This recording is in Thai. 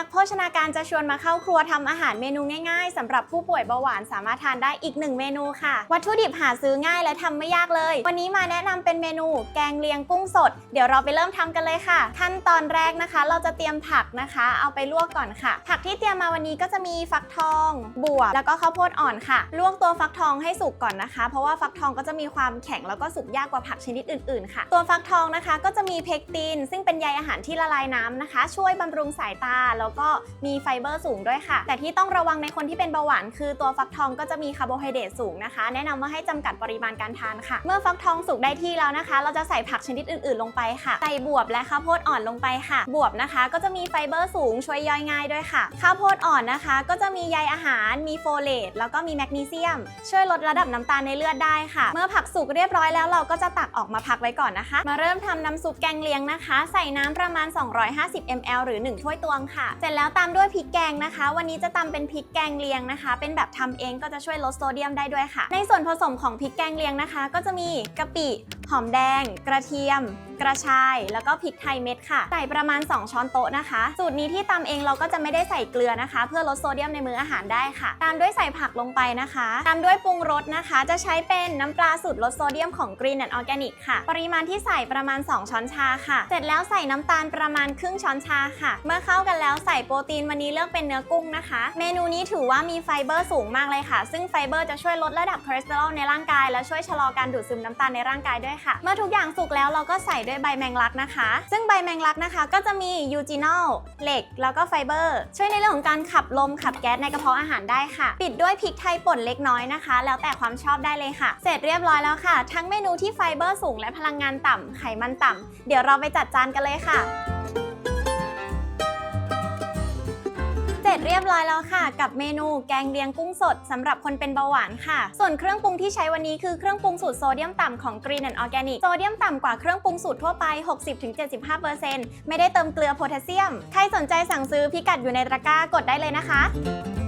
นักโภชนาการจะชวนมาเข้าครัวทำอาหารเมนูง่ายๆสำหรับผู้ป่วยเบาหวานสามารถทานได้อีกหนึ่งเมนูค่ะ วัตถุดิบหาซื้อง่ายและทำไม่ยากเลย วันนี้มาแนะนำเป็นเมนู แกงเลียงกุ้งสด เดี๋ยวเราไปเริ่มทำกันเลยค่ะ ขั้นตอนแรกนะคะ เราจะเตรียมผักนะคะ เอาไปลวกก่อนค่ะ ผักที่เตรียมมาวันนี้ก็จะมีฟักทอง บวบแล้วก็ข้าวโพดอ่อนค่ะ ลวกตัวฟักทองให้สุกก่อนนะคะ เพราะว่าฟักทองก็จะมีความแข็งแล้วก็สุกยากกว่าผักชนิดอื่นๆค่ะ ตัวฟักทองนะคะก็จะมีเพกตินซึ่งเป็นใยอาหารที่ละลายน้ำนะคะ ช่วยบำรุงสายตาแล้วก็มีไฟเบอร์สูงด้วยค่ะ แต่ที่ต้องระวังในคนที่เป็นเบาหวานคือตัวฟักทองก็จะมีคาร์โบไฮเดรตสูงนะคะ แนะนำว่าให้จำกัดปริมาณการทานค่ะ เมื่อฟักทองสุกได้ที่แล้วนะคะ เราจะใส่ผักชนิดอื่น ๆ ลงไปค่ะ ใส่บวบและข้าวโพดอ่อนลงไปค่ะ บวบนะคะก็จะมีไฟเบอร์สูงช่วยย่อยง่ายด้วยค่ะ ข้าวโพดอ่อนนะคะ ก็จะมีใยอาหาร มีโฟเลต แล้วก็มีแมกนีเซียม ช่วยลดระดับน้ำตาลในเลือดได้ค่ะ เมื่อผักสุกเรียบร้อยแล้วเราก็จะตักออกมาพักไว้ก่อนนะคะ มาเริ่มทำน้ำซุปแกงเลียงนะคะ ใส่น้ำประมาณ 250 ml หรือ 1 ถ้วยตวงค่ะเสร็จแล้วตามด้วยพริกแกงนะคะ วันนี้จะตำเป็นพริกแกงเลียงนะคะ เป็นแบบทำเองก็จะช่วยลดโซเดียมได้ด้วยค่ะ ในส่วนผสมของพริกแกงเลียงนะคะ ก็จะมีกะปิ หอมแดง กระเทียม กระชาย แล้วก็พริกไทยเม็ดค่ะ ใส่ประมาณ 2 ช้อนโต๊ะนะคะ สูตรนี้ที่ตำเองเราก็จะไม่ได้ใส่เกลือนะคะ เพื่อลดโซเดียมในมื้ออาหารได้ค่ะ ตามด้วยใส่ผักลงไปนะคะตามด้วยปรุงรสนะคะ จะใช้เป็นน้ำปลาสูตรลดโซเดียมของ Green and Organic ค่ะ ปริมาณที่ใส่ประมาณ 2 ช้อนชาค่ะ เสร็จแล้วใส่น้ำตาลประมาณครึ่งช้อนชาค่ะ เมื่อเข้ากันแล้วใส่โปรตีนวันนี้เลือกเป็นเนื้อกุ้งนะคะ เมนูนี้ถือว่ามีไฟเบอร์สูงมากเลยค่ะ ซึ่งไฟเบอร์จะช่วยลดระดับคอเลสเตอรอลในร่างกายและช่วยชะลอการดูดซึมน้ำตาลในร่างกายด้วยค่ะ เมื่อทุกอย่างสุกแล้วเราก็ใส่ด้วยใบแมงลักนะคะ ซึ่งใบแมงลักนะคะ ก็จะมียูจินอลเหล็ก แล้วก็ไฟเบอร์ ช่วยในเรื่องของการขับลมขับแก๊สในกระเพาะอาหารได้ค่ะ ปิดด้วยพริกไทยป่นเล็กน้อยนะคะ แล้วแต่ความชอบได้เลยค่ะ เสร็จเรียบร้อยแล้วค่ะ ทั้งเมนูที่ไฟเบอร์สูงและพลังงานต่ำไขมันต่ำเดี๋ยวเราไปจัดจานกันเลยค่ะเสร็จเรียบร้อยแล้ว กับเมนูแกงเลียงกุ้งสดสำหรับคนเป็นเบาหวานค่ะ ส่วนเครื่องปรุงที่ใช้วันนี้คือเครื่องปรุงสูตรโซเดียมต่ำของ Green and Organic โซเดียมต่ำกว่าเครื่องปรุงสูตรทั่วไป 60-75%ไม่ได้เติมเกลือโพแทสเซียม ใครสนใจสั่งซื้อพิกัดอยู่ในตะกร้ากดได้เลยนะคะ